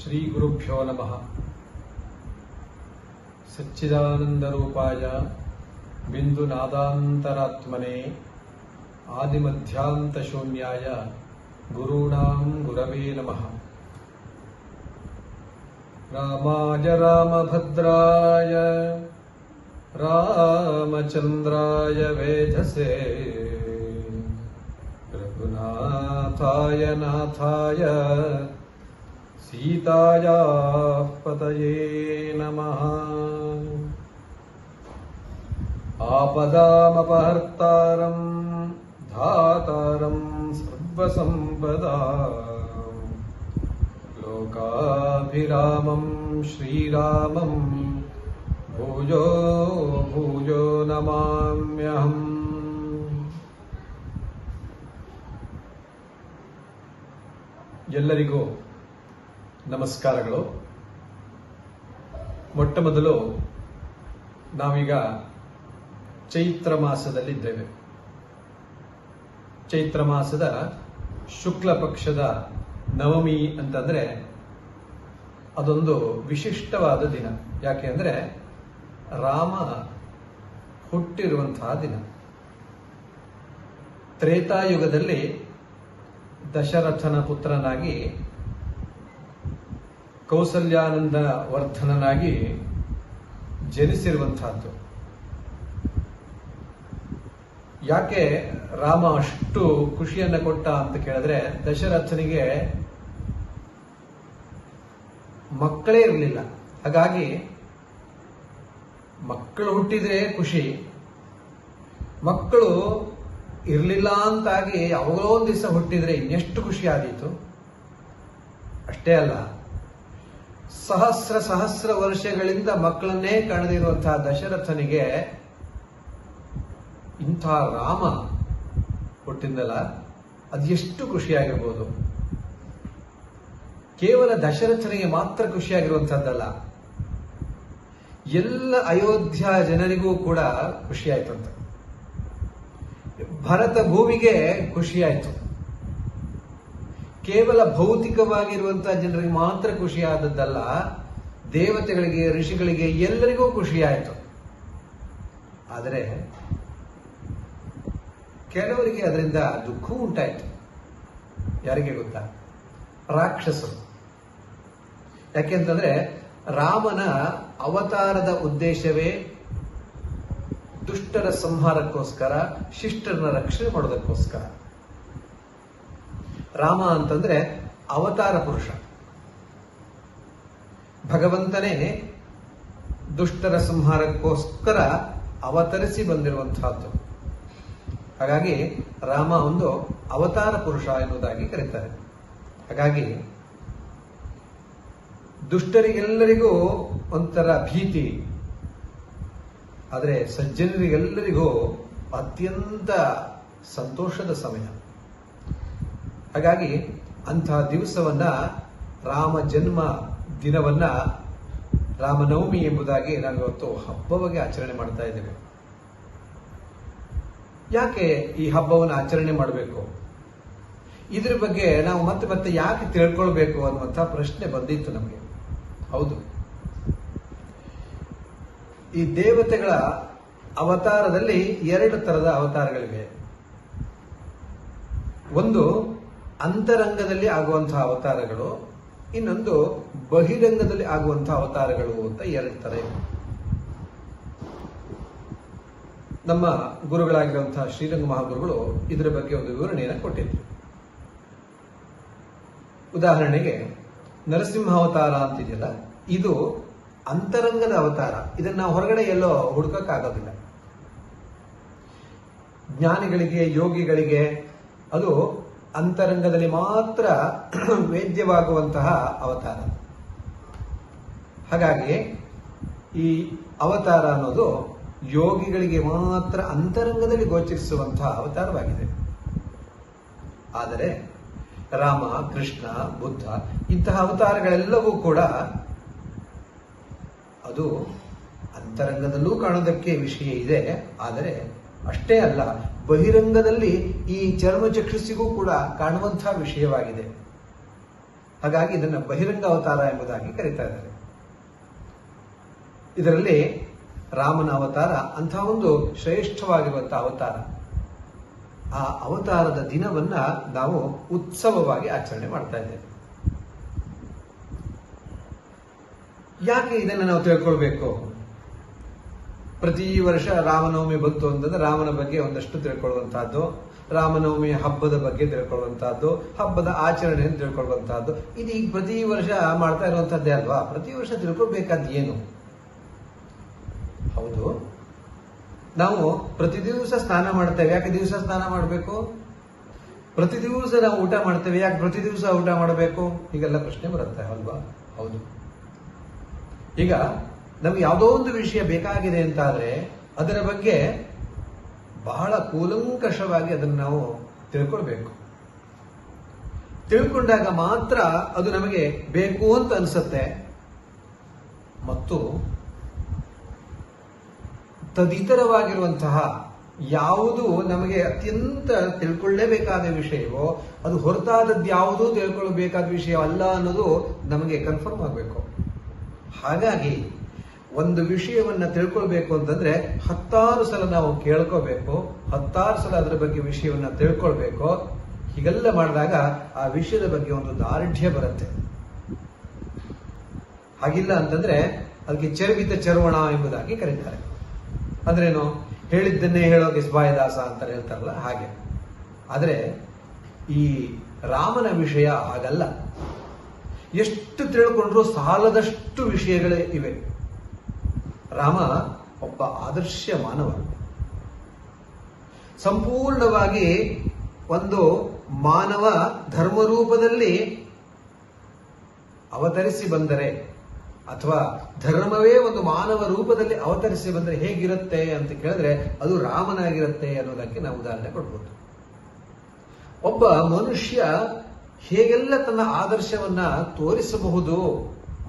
श्री गुरुभ्यो नमः। सच्चिदानंद रूपाय बिंदुनादांतरात्मने आदिमध्यांत शून्याय गुरूणां गुरवे नमः। रामभद्राय रामचंद्राय वेधसे, रघुनाथाय नाथाय सीतायाः पतये नमः आपदामपहर्तारम् धातारम् सर्वसम्पदा लोकाभिरामम् श्रीरामम् भूयो भूयो नमाम्यहम् ಎಲ್ಲರಿಗೂ ನಮಸ್ಕಾರಗಳು. ಮೊಟ್ಟ ಮೊದಲು ನಾವೀಗ ಚೈತ್ರ ಮಾಸದಲ್ಲಿದ್ದೇವೆ. ಚೈತ್ರ ಮಾಸದ ಶುಕ್ಲ ಪಕ್ಷದ ನವಮಿ ಅಂತಂದ್ರೆ ಅದೊಂದು ವಿಶಿಷ್ಟವಾದ ದಿನ. ಯಾಕೆ ಅಂದ್ರೆ ರಾಮ ಹುಟ್ಟಿರುವಂತಹ ದಿನ. ತ್ರೇತಾಯುಗದಲ್ಲಿ ದಶರಥನ ಪುತ್ರನಾಗಿ ಕೌಸಲ್ಯಾನಂದ ವರ್ಧನನಾಗಿ ಜನಿಸಿರುವಂತಹದ್ದು ಯಾಕೆ ರಾಮ ಅಷ್ಟು ಖುಷಿಯನ್ನ ಕೊಟ್ಟ ಅಂತ ಕೇಳಿದ್ರೆ, ದಶರಥನಿಗೆ ಮಕ್ಕಳೇ ಇರಲಿಲ್ಲ. ಹಾಗಾಗಿ ಮಕ್ಕಳು ಹುಟ್ಟಿದ್ರೆ ಖುಷಿ. ಮಕ್ಕಳು ಇರಲಿಲ್ಲ ಅಂತಾಗಿ ಯಾವಾಗಲೋ ಒಂದು ದಿವಸ ಹುಟ್ಟಿದ್ರೆ ಇನ್ನೆಷ್ಟು ಖುಷಿ ಆದೀತು? ಅಷ್ಟೇ ಅಲ್ಲ. ಸಹಸ್ರ ಸಹಸ್ರ ವರ್ಷಗಳಿಂದ ಮಕ್ಕಳನ್ನೇ ಕಾಣದಿರುವಂತಹ ದಶರಥನಿಗೆ ಇಂಥ ರಾಮ ಹುಟ್ಟಿದ್ದಲ್ಲ ಅದೆಷ್ಟು ಖುಷಿಯಾಗಿರ್ಬೋದು. ಕೇವಲ ದಶರಥನಿಗೆ ಮಾತ್ರ ಖುಷಿಯಾಗಿರುವಂತಹದ್ದಲ್ಲ ಎಲ್ಲ ಅಯೋಧ್ಯ ಜನರಿಗೂ ಕೂಡ ಖುಷಿಯಾಯ್ತಂತ. ಭರತ ಭೂಮಿಗೆ ಖುಷಿಯಾಯಿತು. ಕೇವಲ ಭೌತಿಕವಾಗಿರುವಂತಹ ಜನರಿಗೆ ಮಾತ್ರ ಖುಷಿಯಾದದ್ದಲ್ಲ, ದೇವತೆಗಳಿಗೆ, ಋಷಿಗಳಿಗೆ ಎಲ್ಲರಿಗೂ ಖುಷಿಯಾಯಿತು. ಆದರೆ, ಕೆಲವರಿಗೆ ಅದರಿಂದ ದುಃಖವೂ ಉಂಟಾಯಿತು. ಯಾರಿಗೆ ಗೊತ್ತಾ? ರಾಕ್ಷಸರು. ಯಾಕೆಂತಂದ್ರೆ ರಾಮನ ಅವತಾರದ ಉದ್ದೇಶವೇ ದುಷ್ಟರ ಸಂಹಾರಕ್ಕೋಸ್ಕರ, ಶಿಷ್ಟರನ್ನ ರಕ್ಷಣೆ ಮಾಡೋದಕ್ಕೋಸ್ಕರ. ರಾಮ ಅಂತಂದ್ರೆ ಅವತಾರ ಪುರುಷ. ಭಗವಂತನೇ ದುಷ್ಟರ ಸಂಹಾರಕ್ಕೋಸ್ಕರ ಅವತರಿಸಿ ಬಂದಿರುವಂತಹದ್ದು ಹಾಗಾಗಿ ರಾಮ ಒಂದು ಅವತಾರ ಪುರುಷ ಎನ್ನುವುದಾಗಿ ಕರೀತಾರೆ. ಹಾಗಾಗಿ ದುಷ್ಟರಿಗೆಲ್ಲರಿಗೂ ಒಂಥರ ಭೀತಿ. ಆದರೆ ಸಜ್ಜನರಿಗೆಲ್ಲರಿಗೂ ಅತ್ಯಂತ ಸಂತೋಷದ ಸಮಯ. ಹಾಗಾಗಿ ಅಂತಹ ದಿವಸವನ್ನ ರಾಮ ಜನ್ಮ ದಿನವನ್ನ ರಾಮನವಮಿ ಎಂಬುದಾಗಿ ನಾವು ಇವತ್ತು ಹಬ್ಬವಾಗಿ ಆಚರಣೆ ಮಾಡ್ತಾ ಇದ್ದೇವೆ. ಯಾಕೆ ಈ ಹಬ್ಬವನ್ನು ಆಚರಣೆ ಮಾಡಬೇಕು? ಇದ್ರ ಬಗ್ಗೆ ನಾವು ಮತ್ತೆ ಮತ್ತೆ ಯಾಕೆ ತಿಳ್ಕೊಳ್ಬೇಕು ಅನ್ನುವಂಥ ಪ್ರಶ್ನೆ ಬಂದಿತ್ತು ನಮಗೆ. ಹೌದು. ಈ ದೇವತೆಗಳ ಅವತಾರದಲ್ಲಿ ಎರಡು ತರದ ಅವತಾರಗಳಿವೆ. ಒಂದು ಅಂತರಂಗದಲ್ಲಿ ಆಗುವಂತಹ ಅವತಾರಗಳು, ಇನ್ನೊಂದು ಬಹಿರಂಗದಲ್ಲಿ ಆಗುವಂತಹ ಅವತಾರಗಳು ಅಂತ ಎರಡು ತರ ನಮ್ಮ ಗುರುಗಳಾಗಿರುವಂತಹ ಶ್ರೀರಂಗ ಮಹಾಗುರುಗಳು ಇದರ ಬಗ್ಗೆ ಒಂದು ವಿವರಣೆಯನ್ನು ಕೊಟ್ಟಿದ್ರು. ಉದಾಹರಣೆಗೆ ನರಸಿಂಹ ಅವತಾರ ಅಂತಿದೆಯಲ್ಲ, ಇದು ಅಂತರಂಗದ ಅವತಾರ. ಇದನ್ನ ನಾವು ಹೊರಗಡೆ ಎಲ್ಲೋ ಹುಡುಕಕ್ಕಾಗೋದಿಲ್ಲ. ಜ್ಞಾನಿಗಳಿಗೆ, ಯೋಗಿಗಳಿಗೆ ಅದು ಅಂತರಂಗದಲ್ಲಿ ಮಾತ್ರ ವೇದ್ಯವಾಗುವಂತಹ ಅವತಾರ. ಹಾಗಾಗಿ ಈ ಅವತಾರ ಅನ್ನೋದು ಯೋಗಿಗಳಿಗೆ ಮಾತ್ರ ಅಂತರಂಗದಲ್ಲಿ ಗೋಚರಿಸುವಂತಹ ಅವತಾರವಾಗಿದೆ. ಆದರೆ ರಾಮ, ಕೃಷ್ಣ, ಬುದ್ಧ ಇಂತಹ ಅವತಾರಗಳೆಲ್ಲವೂ ಕೂಡ ಅದು ಅಂತರಂಗದಲ್ಲೂ ಕಾಣೋದಕ್ಕೆ ವಿಷಯ ಇದೆ. ಆದರೆ ಅಷ್ಟೇ ಅಲ್ಲ ಬಹಿರಂಗದಲ್ಲಿ ಈ ಚರ್ಮಚಕ್ಷುಸಿಗೂ ಕೂಡ ಕಾಣುವಂತಹ ವಿಷಯವಾಗಿದೆ. ಹಾಗಾಗಿ ಇದನ್ನು ಬಹಿರಂಗ ಅವತಾರ ಎಂಬುದಾಗಿ ಕರೀತಾ ಇದ್ದಾರೆ. ಇದರಲ್ಲಿ ರಾಮನ ಅವತಾರ ಅಂತಹ ಒಂದು ಶ್ರೇಷ್ಠವಾಗಿರುವಂತಹ ಅವತಾರ. ಆ ಅವತಾರದ ದಿನವನ್ನ ನಾವು ಉತ್ಸವವಾಗಿ ಆಚರಣೆ ಮಾಡ್ತಾ ಇದ್ದೇವೆ. ಯಾಕೆ ಇದನ್ನು ನಾವು ತಿಳ್ಕೊಳ್ಬೇಕು? ಪ್ರತಿ ವರ್ಷ ರಾಮನವಮಿ ಬಂತು ಅಂತಂದ್ರೆ ರಾಮನ ಬಗ್ಗೆ ಒಂದಷ್ಟು ತಿಳ್ಕೊಳ್ಳುವಂತಹದ್ದು, ರಾಮನವಮಿ ಹಬ್ಬದ ಬಗ್ಗೆ ತಿಳ್ಕೊಳ್ಳುವಂತಹದ್ದು, ಹಬ್ಬದ ಆಚರಣೆಯನ್ನು ತಿಳ್ಕೊಳ್ಳುವಂತಹದ್ದು. ಇದು ಈಗ ಪ್ರತಿ ವರ್ಷ ಮಾಡ್ತಾ ಇರುವಂತಹದ್ದೇ ಅಲ್ವಾ? ಪ್ರತಿ ವರ್ಷ ತಿಳ್ಕೊಳ್ಬೇಕಾದ ಏನು? ಹೌದು. ನಾವು ಪ್ರತಿ ದಿವಸ ಸ್ನಾನ ಮಾಡ್ತೇವೆ. ಯಾಕೆ ದಿವಸ ಸ್ನಾನ ಮಾಡಬೇಕು? ಪ್ರತಿ ದಿವಸ ನಾವು ಊಟ ಮಾಡ್ತೇವೆ. ಯಾಕೆ ಪ್ರತಿ ದಿವಸ ಊಟ ಮಾಡಬೇಕು? ಹೀಗೆಲ್ಲ ಪ್ರಶ್ನೆ ಬರುತ್ತೆ ಅಲ್ವಾ? ಹೌದು. ಈಗ ನಮ್ಗೆ ಯಾವುದೋ ಒಂದು ವಿಷಯ ಬೇಕಾಗಿದೆ ಅಂತಾದರೆ ಅದರ ಬಗ್ಗೆ ಬಹಳ ಕೂಲಂಕಷವಾಗಿ ಅದನ್ನು ನಾವು ತಿಳ್ಕೊಳ್ಬೇಕು. ತಿಳ್ಕೊಂಡಾಗ ಮಾತ್ರ ಅದು ನಮಗೆ ಬೇಕು ಅಂತ ಅನಿಸುತ್ತೆ. ಮತ್ತು ತದಿತರವಾಗಿರುವಂತಹ ಯಾವುದು ನಮಗೆ ಅತ್ಯಂತ ತಿಳ್ಕೊಳ್ಳೇಬೇಕಾದ ವಿಷಯವೋ, ಅದು ಹೊರತಾದದ್ದು ಯಾವುದೂ ವಿಷಯ ಅಲ್ಲ ಅನ್ನೋದು ನಮಗೆ ಕನ್ಫರ್ಮ್ ಆಗಬೇಕು. ಹಾಗಾಗಿ ಒಂದು ವಿಷಯವನ್ನ ತಿಳ್ಕೊಳ್ಬೇಕು ಅಂತಂದ್ರೆ ಹತ್ತಾರು ಸಲ ನಾವು ಕೇಳ್ಕೋಬೇಕು, ಹತ್ತಾರು ಸಲ ಅದರ ಬಗ್ಗೆ ವಿಷಯವನ್ನ ತಿಳ್ಕೊಳ್ಬೇಕು. ಹೀಗೆಲ್ಲ ಮಾಡಿದಾಗ ಆ ವಿಷಯದ ಬಗ್ಗೆ ಒಂದು ದಾರ್ಢ್ಯ ಬರುತ್ತೆ. ಹಾಗಿಲ್ಲ ಅಂತಂದ್ರೆ ಅದಕ್ಕೆ ಚರ್ವಿತ ಚರ್ವಣ ಎಂಬುದಾಗಿ ಕರೀತಾರೆ. ಅಂದ್ರೇನು? ಹೇಳಿದ್ದನ್ನೇ ಹೇಳೋಕೆ ಸ್ವಾಯದಾಸ ಅಂತ ಹೇಳ್ತಾರಲ್ಲ, ಹಾಗೆ. ಆದರೆ ಈ ರಾಮನ ವಿಷಯ ಹಾಗಲ್ಲ. ಎಷ್ಟು ತಿಳ್ಕೊಂಡ್ರೂ ಸಾಲದಷ್ಟು ವಿಷಯಗಳೇ ಇವೆ. ರಾಮ ಒಬ್ಬ ಆದರ್ಶ ಮಾನವ ಸಂಪೂರ್ಣವಾಗಿ ಒಂದು ಮಾನವ ಧರ್ಮರೂಪದಲ್ಲಿ ಅವತರಿಸಿ ಬಂದರೆ ಅಥವಾ ಧರ್ಮವೇ ಒಂದು ಮಾನವ ರೂಪದಲ್ಲಿ ಅವತರಿಸಿ ಬಂದರೆ ಹೇಗಿರುತ್ತೆ ಅಂತ ಕೇಳಿದ್ರೆ ಅದು ರಾಮನಾಗಿರುತ್ತೆ ಅನ್ನೋದಕ್ಕೆ ನಾವು ಉದಾಹರಣೆ ಕೊಡ್ಬೋದು. ಒಬ್ಬ ಮನುಷ್ಯ ಹೇಗೆಲ್ಲ ತನ್ನ ಆದರ್ಶವನ್ನ ತೋರಿಸಬಹುದು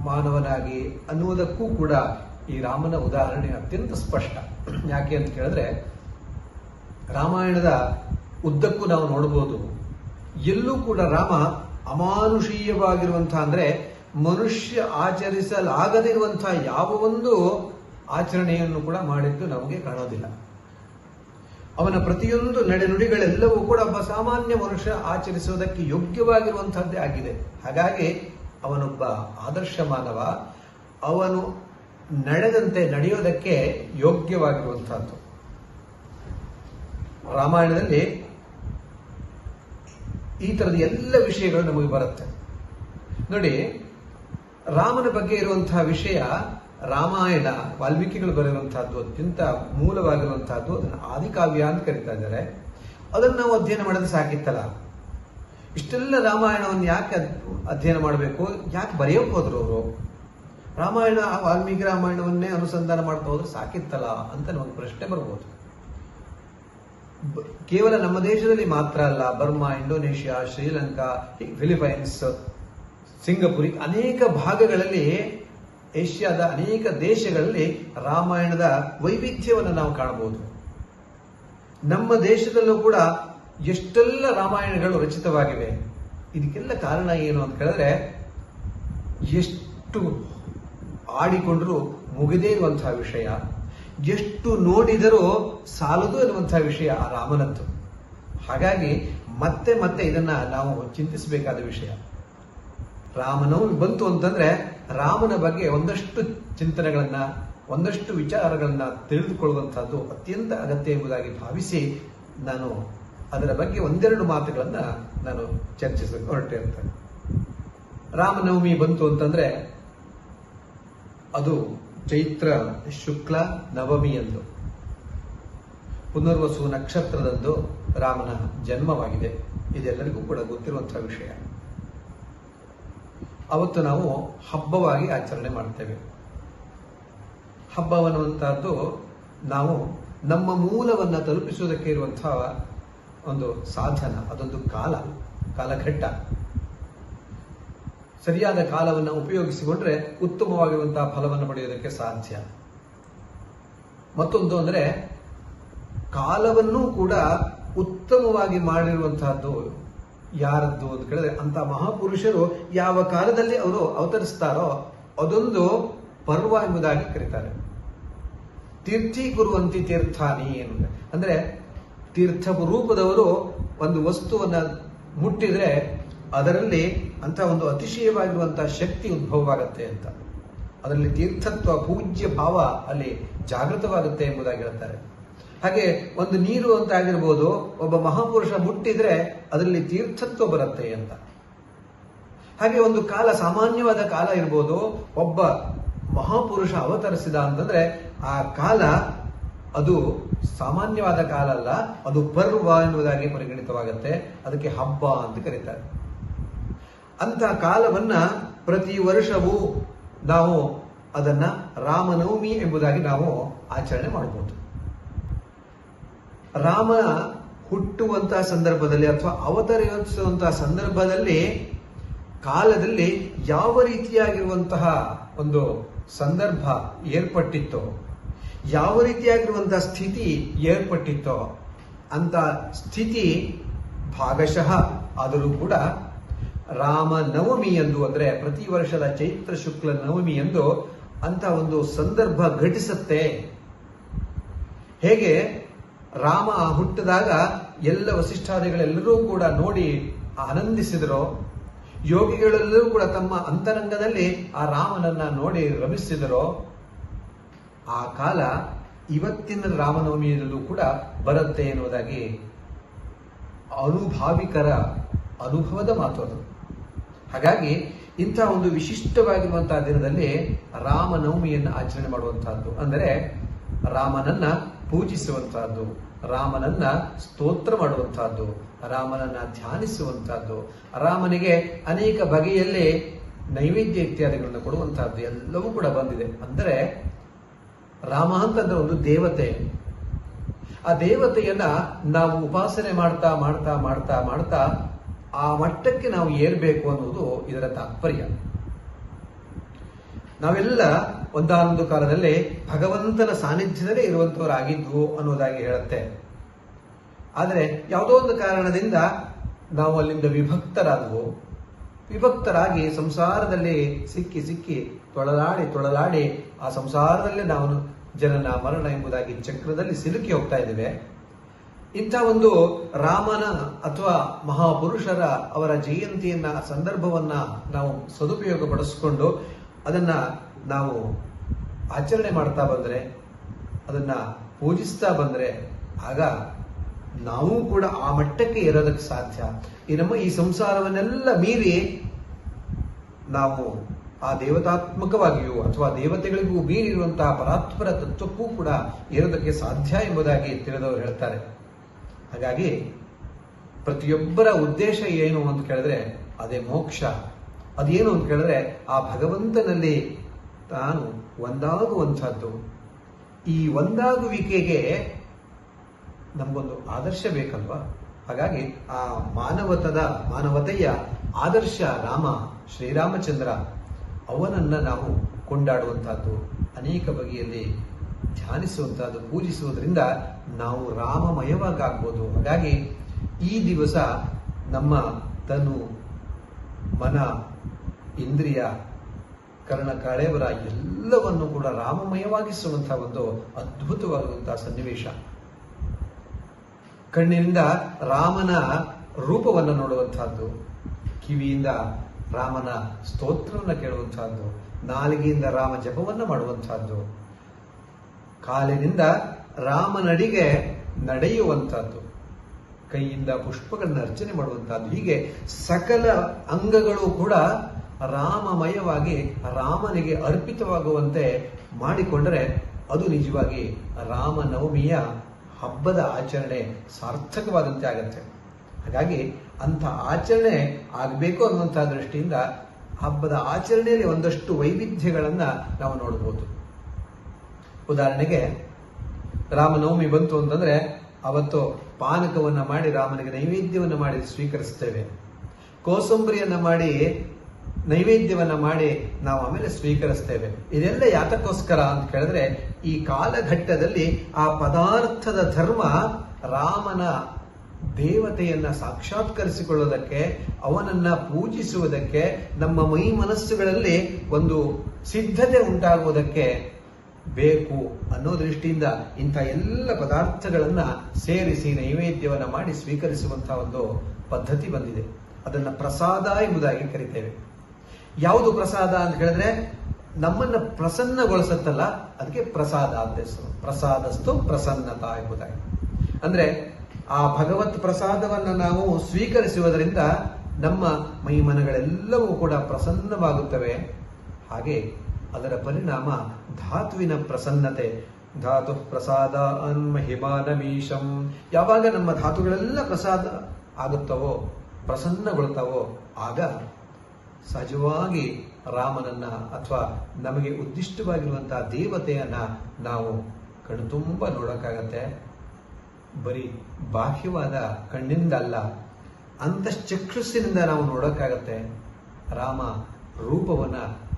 ಮಾನವನಾಗಿ ಅನ್ನುವುದಕ್ಕೂ ಕೂಡ ಈ ರಾಮನ ಉದಾಹರಣೆ ಅತ್ಯಂತ ಸ್ಪಷ್ಟ. ಯಾಕೆ ಅಂತ ಕೇಳಿದ್ರೆ, ರಾಮಾಯಣದ ಉದ್ದಕ್ಕೂ ನಾವು ನೋಡಬಹುದು ಎಲ್ಲೂ ಕೂಡ ರಾಮ ಅಮಾನುಷೀಯವಾಗಿರುವಂತಹ ಅಂದ್ರೆ ಮನುಷ್ಯ ಆಚರಿಸಲಾಗದಿರುವಂತಹ ಯಾವ ಒಂದು ಆಚರಣೆಯನ್ನು ಕೂಡ ಮಾಡಿದ್ದು ನಮಗೆ ಕಾಣೋದಿಲ್ಲ. ಅವನ ಪ್ರತಿಯೊಂದು ನಡೆನುಡಿಗಳೆಲ್ಲವೂ ಕೂಡ ಒಬ್ಬ ಸಾಮಾನ್ಯ ಮನುಷ್ಯ ಆಚರಿಸುವುದಕ್ಕೆ ಯೋಗ್ಯವಾಗಿರುವಂತಹದ್ದೇ ಆಗಿದೆ. ಹಾಗಾಗಿ ಅವನೊಬ್ಬ ಆದರ್ಶ ಮಾನವ ಅವನು ನಡೆದಂತೆ ನಡೆಯೋದಕ್ಕೆ ಯೋಗ್ಯವಾಗಿರುವಂತಹದ್ದು ರಾಮಾಯಣದಲ್ಲಿ ಈ ತರದ ಎಲ್ಲ ವಿಷಯಗಳು ನಮಗೆ ಬರುತ್ತೆ. ನೋಡಿ, ರಾಮನ ಬಗ್ಗೆ ಇರುವಂತಹ ವಿಷಯ, ರಾಮಾಯಣ, ವಾಲ್ಮೀಕಿಗಳು ಬರೆಯುವಂತಹದ್ದು ಅತ್ಯಂತ ಮೂಲವಾಗಿರುವಂತಹದ್ದು ಅದನ್ನು ಆದಿಕಾವ್ಯ ಅಂತ ಕರಿತಾ ಇದ್ದಾರೆ. ಅದನ್ನು ನಾವು ಅಧ್ಯಯನ ಮಾಡೋದು ಸಾಕಿತ್ತಲ್ಲ? ಇಷ್ಟೆಲ್ಲ ರಾಮಾಯಣವನ್ನು ಯಾಕೆ ಅಧ್ಯಯನ ಮಾಡಬೇಕು? ಯಾಕೆ ಬರೆಯೋಕೆ ಹೋದ್ರು ಅವರು? ರಾಮಾಯಣ ವಾಲ್ಮೀಕಿ ರಾಮಾಯಣವನ್ನೇ ಅನುಸಂಧಾನ ಮಾಡ್ತಾ ಹೋದ್ರೆ ಸಾಕಿತ್ತಲ್ಲ ಅಂತ ಒಂದು ಪ್ರಶ್ನೆ ಬರ್ಬೋದು. ಕೇವಲ ನಮ್ಮ ದೇಶದಲ್ಲಿ ಮಾತ್ರ ಅಲ್ಲ, Burma, Indonesia, Sri Lanka Philippines, Singapore, ಅನೇಕ ಭಾಗಗಳಲ್ಲಿ, ಏಷ್ಯಾದ ಅನೇಕ ದೇಶಗಳಲ್ಲಿ ರಾಮಾಯಣದ ವೈವಿಧ್ಯವನ್ನು ನಾವು ಕಾಣಬಹುದು. ನಮ್ಮ ದೇಶದಲ್ಲೂ ಕೂಡ ಎಷ್ಟೆಲ್ಲ ರಾಮಾಯಣಗಳು ರಚಿತವಾಗಿವೆ, ಇದಕ್ಕೆಲ್ಲ ಕಾರಣ ಏನು ಅಂತ ಕೇಳಿದ್ರೆ, ಎಷ್ಟು ಆಡಿಕೊಂಡ್ರೂ ಮುಗಿದೇ ಇರುವಂತಹ ವಿಷಯ. ಎಷ್ಟು ನೋಡಿದರೂ ಸಾಲದು ಎನ್ನುವಂತಹ ವಿಷಯ ಆ ರಾಮನದ್ದು. ಹಾಗಾಗಿ ಮತ್ತೆ ಮತ್ತೆ ಇದನ್ನ ನಾವು ಚಿಂತಿಸಬೇಕಾದ ವಿಷಯ. ರಾಮನವಮಿ ಬಂತು ಅಂತಂದ್ರೆ ರಾಮನ ಬಗ್ಗೆ ಒಂದಷ್ಟು ಚಿಂತನೆಗಳನ್ನ, ಒಂದಷ್ಟು ವಿಚಾರಗಳನ್ನ ತಿಳಿದುಕೊಳ್ಳುವಂತಹದ್ದು ಅತ್ಯಂತ ಅಗತ್ಯ ಎಂಬುದಾಗಿ ಭಾವಿಸಿ ನಾನು ಅದರ ಬಗ್ಗೆ ಒಂದೆರಡು ಮಾತುಗಳನ್ನ ನಾನು ಚರ್ಚಿಸಲು ಹೊರಟೆ ಅಂತ. ರಾಮನವಮಿ ಬಂತು ಅಂತಂದ್ರೆ ಅದು ಚೈತ್ರ ಶುಕ್ಲ ನವಮಿಯಂದು. ಪುನರ್ವಸು ನಕ್ಷತ್ರದಂದು ರಾಮನ ಜನ್ಮವಾಗಿದೆ. ಇದೆಲ್ಲರಿಗೂ ಕೂಡ ಗೊತ್ತಿರುವಂತಹ ವಿಷಯ. ಅವತ್ತು ನಾವು ಹಬ್ಬವಾಗಿ ಆಚರಣೆ ಮಾಡ್ತೇವೆ. ಹಬ್ಬವನ್ನುವಂತಹದ್ದು ನಾವು ನಮ್ಮ ಮೂಲವನ್ನ ತಲುಪಿಸುವುದಕ್ಕೆ ಇರುವಂತಹ ಒಂದು ಸಾಧನ, ಅದೊಂದು ಕಾಲ, ಕಾಲಘಟ್ಟ. ಸರಿಯಾದ ಕಾಲವನ್ನು ಉಪಯೋಗಿಸಿಕೊಂಡ್ರೆ ಉತ್ತಮವಾಗಿರುವಂತಹ ಫಲವನ್ನು ಪಡೆಯೋದಕ್ಕೆ ಸಾಧ್ಯ. ಮತ್ತೊಂದು ಅಂದರೆ, ಕಾಲವನ್ನು ಕೂಡ ಉತ್ತಮವಾಗಿ ಮಾಡಿರುವಂತಹದ್ದು ಯಾರದ್ದು ಅಂತ ಕೇಳಿದ್ರೆ ಅಂತ ಮಹಾಪುರುಷರು ಯಾವ ಕಾಲದಲ್ಲಿ ಅವರು ಅವತರಿಸ್ತಾರೋ ಅದೊಂದು ಪರ್ವ ಎಂಬುದಾಗಿ ಕರೀತಾರೆ. ತೀರ್ಥೀಕುರುವಂತಿ ತೀರ್ಥಾನಿ ಏನು ಅಂದ್ರೆ ತೀರ್ಥ ರೂಪದವರು ಒಂದು ವಸ್ತುವನ್ನ ಮುಟ್ಟಿದ್ರೆ ಅದರಲ್ಲಿ ಅಂತ ಒಂದು ಅತಿಶಯವಾಗಿರುವಂತಹ ಶಕ್ತಿ ಉದ್ಭವವಾಗುತ್ತೆ ಅಂತ. ಅದರಲ್ಲಿ ತೀರ್ಥತ್ವ, ಪೂಜ್ಯ ಭಾವ ಅಲ್ಲಿ ಜಾಗೃತವಾಗುತ್ತೆ ಎಂಬುದಾಗಿ ಹೇಳ್ತಾರೆ. ಹಾಗೆ ಒಂದು ನೀರು ಅಂತ ಆಗಿರ್ಬೋದು, ಒಬ್ಬ ಮಹಾಪುರುಷ ಮುಟ್ಟಿದ್ರೆ ಅದರಲ್ಲಿ ತೀರ್ಥತ್ವ ಬರುತ್ತೆ ಅಂತ. ಹಾಗೆ ಒಂದು ಕಾಲ, ಸಾಮಾನ್ಯವಾದ ಕಾಲ ಇರ್ಬೋದು, ಒಬ್ಬ ಮಹಾಪುರುಷ ಅವತರಿಸಿದ ಅಂತಂದ್ರೆ ಆ ಕಾಲ ಅದು ಸಾಮಾನ್ಯವಾದ ಕಾಲ ಅಲ್ಲ, ಅದು ಪರ್ವ ಎನ್ನುವುದಾಗಿ ಪರಿಗಣಿತವಾಗುತ್ತೆ. ಅದಕ್ಕೆ ಹಬ್ಬ ಅಂತ ಕರೀತಾರೆ. ಅಂತ ಕಾಲವನ್ನ ಪ್ರತಿ ವರ್ಷವೂ ನಾವು ಅದನ್ನ ರಾಮನವಮಿ ಎಂಬುದಾಗಿ ನಾವು ಆಚರಣೆ ಮಾಡಬಹುದು ರಾಮ ಹುಟ್ಟುವಂತಹ ಸಂದರ್ಭದಲ್ಲಿ ಅಥವಾ ಅವತರಿಸುವಂತಹ ಸಂದರ್ಭದಲ್ಲಿ ಕಾಲದಲ್ಲಿ ಯಾವ ರೀತಿಯಾಗಿರುವಂತಹ ಒಂದು ಸಂದರ್ಭ ಏರ್ಪಟ್ಟಿತ್ತೋ, ಯಾವ ರೀತಿಯಾಗಿರುವಂತಹ ಸ್ಥಿತಿ ಏರ್ಪಟ್ಟಿತ್ತೋ ಅಂತ ಸ್ಥಿತಿ ಭಾಗಶಃ ಆದರೂ ಕೂಡ ರಾಮ ನವಮಿ ಎಂದು ಅಂದ್ರೆ ಪ್ರತಿ ವರ್ಷದ ಚೈತ್ರ ಶುಕ್ಲ ನವಮಿ ಎಂದು ಅಂತ ಒಂದು ಸಂದರ್ಭ ಘಟಿಸುತ್ತೆ. ಹೇಗೆ? ರಾಮ ಹುಟ್ಟಿದಾಗ ಎಲ್ಲ ವಸಿಷ್ಠಾದಿಗಳೆಲ್ಲರೂ ಕೂಡ ನೋಡಿ ಆನಂದಿಸಿದರು. ಯೋಗಿಗಳೆಲ್ಲರೂ ಕೂಡ ತಮ್ಮ ಅಂತರಂಗದಲ್ಲಿ ಆ ರಾಮನನ್ನ ನೋಡಿ ರಮಿಸಿದರು. ಆ ಕಾಲ ಇವತ್ತಿನ ರಾಮನವಮಿಯಲ್ಲೂ ಕೂಡ ಬರುತ್ತೆ ಎನ್ನುವುದಾಗಿ ಅನುಭಾವಿಕರ ಅನುಭವದ ಮಾತು ಅದು. ಹಾಗಾಗಿ ಇಂಥ ಒಂದು ವಿಶಿಷ್ಟವಾಗಿರುವಂತಹ ದಿನದಲ್ಲಿ ರಾಮನವಮಿಯನ್ನು ಆಚರಣೆ ಮಾಡುವಂತಹದ್ದು. ಅಂದರೆ ರಾಮನನ್ನ ಪೂಜಿಸುವಂತಹದ್ದು, ರಾಮನನ್ನ ಸ್ತೋತ್ರ ಮಾಡುವಂತಹದ್ದು, ರಾಮನನ್ನ ಧ್ಯಾನಿಸುವಂತಹದ್ದು, ರಾಮನಿಗೆ ಅನೇಕ ಬಗೆಯಲ್ಲಿ ನೈವೇದ್ಯ ಇತ್ಯಾದಿಗಳನ್ನು ಕೊಡುವಂತಹದ್ದು ಎಲ್ಲವೂ ಕೂಡ ಬಂದಿದೆ. ಅಂದರೆ ರಾಮ ಅಂತಂದ್ರೆ ಒಂದು ದೇವತೆ. ಆ ದೇವತೆಯನ್ನ ನಾವು ಉಪಾಸನೆ ಮಾಡ್ತಾ ಮಾಡ್ತಾ ಮಾಡ್ತಾ ಮಾಡ್ತಾ ಆ ಮಟ್ಟಕ್ಕೆ ನಾವು ಏರ್ಬೇಕು ಅನ್ನೋದು ಇದರ ತಾತ್ಪರ್ಯ. ನಾವೆಲ್ಲ ಒಂದಾನೊಂದು ಕಾಲದಲ್ಲಿ ಭಗವಂತನ ಸಾನ್ನಿಧ್ಯದಲ್ಲೇ ಇರುವಂತವರಾಗಿದ್ವು ಅನ್ನೋದಾಗಿ ಹೇಳುತ್ತೆ. ಆದರೆ ಯಾವುದೋ ಒಂದು ಕಾರಣದಿಂದ ನಾವು ಅಲ್ಲಿಂದ ವಿಭಕ್ತರಾದವು. ವಿಭಕ್ತರಾಗಿ ಸಂಸಾರದಲ್ಲಿ ಸಿಕ್ಕಿ ಸಿಕ್ಕಿ ತೊಳಲಾಡಿ ತೊಳಲಾಡಿ ಆ ಸಂಸಾರದಲ್ಲೇ ನಾವು ಜನನ ಮರಣ ಎಂಬುದಾಗಿ ಚಕ್ರದಲ್ಲಿ ಸಿಲುಕಿ ಹೋಗ್ತಾ ಇದ್ದೇವೆ. ಇಂಥ ಒಂದು ರಾಮನ ಅಥವಾ ಮಹಾಪುರುಷರ ಅವರ ಜಯಂತಿಯನ್ನ, ಸಂದರ್ಭವನ್ನ ನಾವು ಸದುಪಯೋಗ ಪಡಿಸ್ಕೊಂಡು ಅದನ್ನ ನಾವು ಆಚರಣೆ ಮಾಡ್ತಾ ಬಂದ್ರೆ, ಅದನ್ನ ಪೂಜಿಸ್ತಾ ಬಂದ್ರೆ, ಆಗ ನಾವು ಕೂಡ ಆ ಮಟ್ಟಕ್ಕೆ ಇರೋದಕ್ಕೆ ಸಾಧ್ಯ. ಈ ನಮ್ಮ ಈ ಸಂಸಾರವನ್ನೆಲ್ಲ ಮೀರಿ ನಾವು ಆ ದೇವತಾತ್ಮಕವಾಗಿಯೂ ಅಥವಾ ದೇವತೆಗಳಿಗೂ ಮೀರಿರುವಂತಹ ಪರಾತ್ಪರ ತತ್ವಕ್ಕೂ ಕೂಡ ಇರೋದಕ್ಕೆ ಸಾಧ್ಯ ಎಂಬುದಾಗಿ ತಿಳಿದವರು ಹೇಳ್ತಾರೆ. ಹಾಗಾಗಿ ಪ್ರತಿಯೊಬ್ಬರ ಉದ್ದೇಶ ಏನು ಅಂತ ಕೇಳಿದ್ರೆ, ಅದೇ ಮೋಕ್ಷ. ಅದೇನು ಅಂತ ಕೇಳಿದ್ರೆ, ಆ ಭಗವಂತನಲ್ಲಿ ತಾನು ಒಂದಾಗುವಂಥದ್ದು. ಈ ಒಂದಾಗುವಿಕೆಗೆ ನಮಗೊಂದು ಆದರ್ಶ ಬೇಕಲ್ವಾ? ಹಾಗಾಗಿ ಆ ಮಾನವತದ, ಮಾನವತೆಯ ಆದರ್ಶ ರಾಮ ಶ್ರೀರಾಮಚಂದ್ರ, ಅವನನ್ನು ನಾವು ಕೊಂಡಾಡುವಂತಹದ್ದು ಅನೇಕ ಬಗೆಯಲ್ಲಿ ಧ್ಯಾನಿಸುವಂತಹದ್ದು, ಪೂಜಿಸುವುದರಿಂದ ನಾವು ರಾಮಮಯವಾಗಬಹುದು. ಹಾಗಾಗಿ ಈ ದಿವಸ ನಮ್ಮ ತನು ಮನ, ಇಂದ್ರಿಯ, ಕರ್ಣ ಕಳೆವರ ಎಲ್ಲವನ್ನು ಕೂಡ ರಾಮಮಯವಾಗಿಸುವಂತಹ ಒಂದು ಅದ್ಭುತವಾದಂತಹ ಸನ್ನಿವೇಶ. ಕಣ್ಣಿನಿಂದ ರಾಮನ ರೂಪವನ್ನು ನೋಡುವಂತಹದ್ದು, ಕಿವಿಯಿಂದ ರಾಮನ ಸ್ತೋತ್ರವನ್ನು ಕೇಳುವಂತಹದ್ದು, ನಾಲಿಗೆಯಿಂದ ರಾಮ ಜಪವನ್ನು ಮಾಡುವಂತಹದ್ದು ಕಾಲಿನಿಂದ ರಾಮನಡಿಗೆ ನಡೆಯುವಂಥದ್ದು ಕೈಯಿಂದ ಪುಷ್ಪಗಳನ್ನ ಅರ್ಚನೆ ಮಾಡುವಂಥದ್ದು ಹೀಗೆ ಸಕಲ ಅಂಗಗಳು ಕೂಡ ರಾಮಮಯವಾಗಿ ರಾಮನಿಗೆ ಅರ್ಪಿತವಾಗುವಂತೆ ಮಾಡಿಕೊಂಡರೆ ಅದು ನಿಜವಾಗಿ ರಾಮನವಮಿಯ ಹಬ್ಬದ ಆಚರಣೆ ಸಾರ್ಥಕವಾದಂತೆ ಆಗತ್ತೆ. ಹಾಗಾಗಿ ಅಂಥ ಆಚರಣೆ ಆಗಬೇಕು ಅನ್ನುವಂಥ ದೃಷ್ಟಿಯಿಂದ ಹಬ್ಬದ ಆಚರಣೆಯಲ್ಲಿ ಒಂದಷ್ಟು ವೈವಿಧ್ಯಗಳನ್ನು ನಾವು ನೋಡಬಹುದು ಉದಾಹರಣೆಗೆ, ರಾಮನವಮಿ ಬಂತು ಅಂತಂದ್ರೆ ಅವತ್ತು ಪಾನಕವನ್ನು ಮಾಡಿ ರಾಮನಿಗೆ ನೈವೇದ್ಯವನ್ನು ಮಾಡಿ ಸ್ವೀಕರಿಸ್ತೇವೆ. ಕೋಸಂಬರಿಯನ್ನು ಮಾಡಿ ನೈವೇದ್ಯವನ್ನು ಮಾಡಿ ನಾವು ಆಮೇಲೆ ಸ್ವೀಕರಿಸ್ತೇವೆ. ಇದೆಲ್ಲ ಯಾತಕ್ಕೋಸ್ಕರ ಅಂತ ಕೇಳಿದ್ರೆ, ಈ ಕಾಲಘಟ್ಟದಲ್ಲಿ ಆ ಪದಾರ್ಥದ ಧರ್ಮ ರಾಮನ ದೇವತೆಯನ್ನ ಸಾಕ್ಷಾತ್ಕರಿಸಿಕೊಳ್ಳುವುದಕ್ಕೆ ಅವನನ್ನ ಪೂಜಿಸುವುದಕ್ಕೆ, ನಮ್ಮ ಮೈ ಮನಸ್ಸುಗಳಲ್ಲಿ ಒಂದು ಸಿದ್ಧತೆ ಉಂಟಾಗುವುದಕ್ಕೆ ಬೇಕು ಅನ್ನೋ ದೃಷ್ಟಿಯಿಂದ ಇಂಥ ಎಲ್ಲ ಪದಾರ್ಥಗಳನ್ನು ಸೇರಿಸಿ ನೈವೇದ್ಯವನ್ನ ಮಾಡಿ ಸ್ವೀಕರಿಸುವಂತಹ ಒಂದು ಪದ್ಧತಿ ಬಂದಿದೆ. ಅದನ್ನ ಪ್ರಸಾದ ಎಂಬುದಾಗಿ ಕರಿತೇವೆ. ಯಾವುದು ಪ್ರಸಾದ ಅಂತ ಹೇಳಿದ್ರೆ ನಮ್ಮನ್ನ ಪ್ರಸನ್ನಗೊಳಿಸುತ್ತಲ್ಲ, ಅದಕ್ಕೆ ಪ್ರಸಾದ ಅಂತ ಹೆಸರು. ಪ್ರಸಾದಸ್ತು ಪ್ರಸನ್ನತಾ ಎಂಬುದಾಗಿ. ಅಂದ್ರೆ ಆ ಭಗವತ್ ಪ್ರಸಾದವನ್ನ ನಾವು ಸ್ವೀಕರಿಸುವುದರಿಂದ ನಮ್ಮ ಮೈಮನಗಳೆಲ್ಲವೂ ಕೂಡ ಪ್ರಸನ್ನವಾಗುತ್ತವೆ. ಹಾಗೆ ಅದರ ಪರಿಣಾಮ ಧಾತುವಿನ ಪ್ರಸನ್ನತೆ. ಧಾತು ಪ್ರಸಾದ ಅನ್ಮಹಿಮಾನಮೀಶಂ. ಯಾವಾಗ ನಮ್ಮ ಧಾತುಗಳೆಲ್ಲ ಪ್ರಸಾದ ಆಗುತ್ತವೋ, ಪ್ರಸನ್ನಗೊಳ್ತಾವೋ, ಆಗ ಸಹಜವಾಗಿ ರಾಮನನ್ನ ಅಥವಾ ನಮಗೆ ಉದ್ದಿಷ್ಟವಾಗಿರುವಂತಹ ದೇವತೆಯನ್ನ ನಾವು ಕಣ್ತುಂಬ ನೋಡೋಕ್ಕಾಗತ್ತೆ. ಬರೀ ಬಾಹ್ಯವಾದ ಕಣ್ಣಿಂದ ಅಲ್ಲ ಅಂತಶ್ಚಕ್ಷುಸ್ಸಿನಿಂದ ನಾವು ನೋಡೋಕ್ಕಾಗತ್ತೆ. ರಾಮ ರೂಪವನ್ನ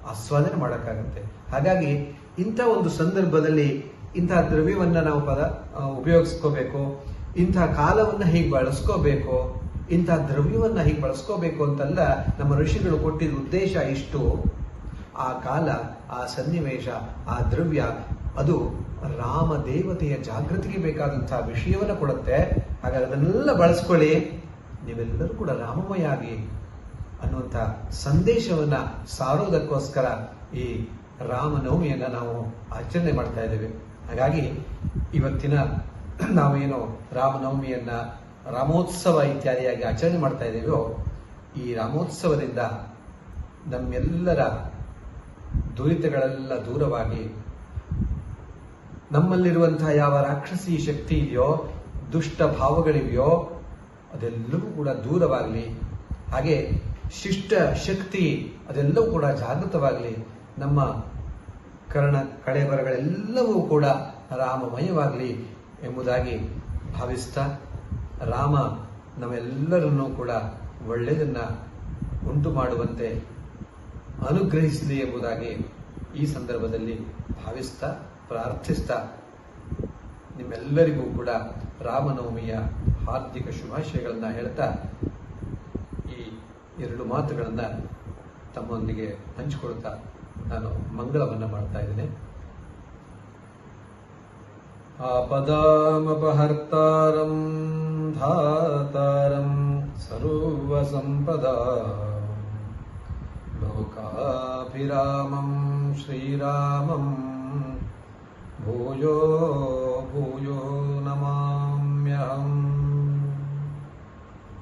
ಆಸ್ವಾದನೆ ಮಾಡೋಕ್ಕಾಗುತ್ತೆ. ಹಾಗಾಗಿ ಇಂಥ ಒಂದು ಸಂದರ್ಭದಲ್ಲಿ ಇಂತಹ ದ್ರವ್ಯವನ್ನು ನಾವು ಪದ ಉಪಯೋಗಿಸ್ಕೋಬೇಕು ಇಂತಹ ಕಾಲವನ್ನ ಹೇಗೆ ಬಳಸ್ಕೋಬೇಕು ಇಂತಹ ದ್ರವ್ಯವನ್ನು ಹೀಗೆ ಬಳಸ್ಕೋಬೇಕು ಅಂತೆಲ್ಲ ನಮ್ಮ ಋಷಿಗಳು ಕೊಟ್ಟಿದ್ದ ಉದ್ದೇಶ ಇಷ್ಟು. ಆ ಕಾಲ, ಆ ಸನ್ನಿವೇಶ, ಆ ದ್ರವ್ಯ, ಅದು ರಾಮ ದೇವತೆಯ ಜಾಗೃತಿಗೆ ಬೇಕಾದಂತಹ ವಿಷಯವನ್ನ ಕೊಡುತ್ತೆ. ಹಾಗಾಗಿ ಅದನ್ನೆಲ್ಲ ಬಳಸ್ಕೊಳ್ಳಿ. ನೀವೆಲ್ಲರೂ ಕೂಡ ರಾಮಮಯ ಆಗಿ ಅನ್ನುವಂಥ ಸಂದೇಶವನ್ನು ಸಾರೋದಕ್ಕೋಸ್ಕರ ಈ ರಾಮನವಮಿಯನ್ನು ನಾವು ಆಚರಣೆ ಮಾಡ್ತಾ ಇದ್ದೇವೆ. ಹಾಗಾಗಿ ಇವತ್ತಿನ ನಾವೇನು ರಾಮನವಮಿಯನ್ನು ರಾಮೋತ್ಸವ ಇತ್ಯಾದಿಯಾಗಿ ಆಚರಣೆ ಮಾಡ್ತಾ ಇದ್ದೇವೋ, ಈ ರಾಮೋತ್ಸವದಿಂದ ನಮ್ಮೆಲ್ಲರ ದುರಿತಗಳೆಲ್ಲ ದೂರವಾಗಿ ನಮ್ಮಲ್ಲಿರುವಂತಹ ಯಾವ ರಾಕ್ಷಸಿ ಶಕ್ತಿ ಇದೆಯೋ, ದುಷ್ಟ ಭಾವಗಳಿವೆಯೋ ಅದೆಲ್ಲವೂ ಕೂಡ ದೂರವಾಗಲಿ. ಹಾಗೆ ಶಿಷ್ಟ, ಶಕ್ತಿ, ಅದೆಲ್ಲವೂ ಕೂಡ ಜಾಗೃತವಾಗಲಿ ನಮ್ಮ ಕರ್ಣ ಕಳೆಬರಗಳೆಲ್ಲವೂ ಕೂಡ ರಾಮಮಯವಾಗಲಿ ಎಂಬುದಾಗಿ ಭಾವಿಸ್ತಾ ರಾಮ ನಮ್ಮೆಲ್ಲರನ್ನೂ ಕೂಡ ಒಳ್ಳೆಯದನ್ನು ಉಂಟು ಮಾಡುವಂತೆ ಅನುಗ್ರಹಿಸಲಿ ಎಂಬುದಾಗಿ ಈ ಸಂದರ್ಭದಲ್ಲಿ ಭಾವಿಸ್ತಾ ಪ್ರಾರ್ಥಿಸ್ತಾ ನಿಮ್ಮೆಲ್ಲರಿಗೂ ಕೂಡ ರಾಮನವಮಿಯ ಹಾರ್ದಿಕ ಶುಭಾಶಯಗಳನ್ನು ಹೇಳ್ತಾ ಎರಡು ಮಾತುಗಳನ್ನ ತಮ್ಮೊಂದಿಗೆ ಹಂಚಿಕೊಳ್ತಾ ನಾನು ಮಂಗಳವನ್ನ ಮಾಡ್ತಾ ಇದ್ದೇನೆ. ಆಪದಾಮಪಹರ್ತಾರಂ ಧಾತಾರಂ ಸರ್ವಸಂಪದಾ ಲೋಕಾಭಿರಾಮಂ ಶ್ರೀರಾಮಂ ಭೂಯೋ ಭೂಯೋ ನಮಾಮ್ಯಹಂ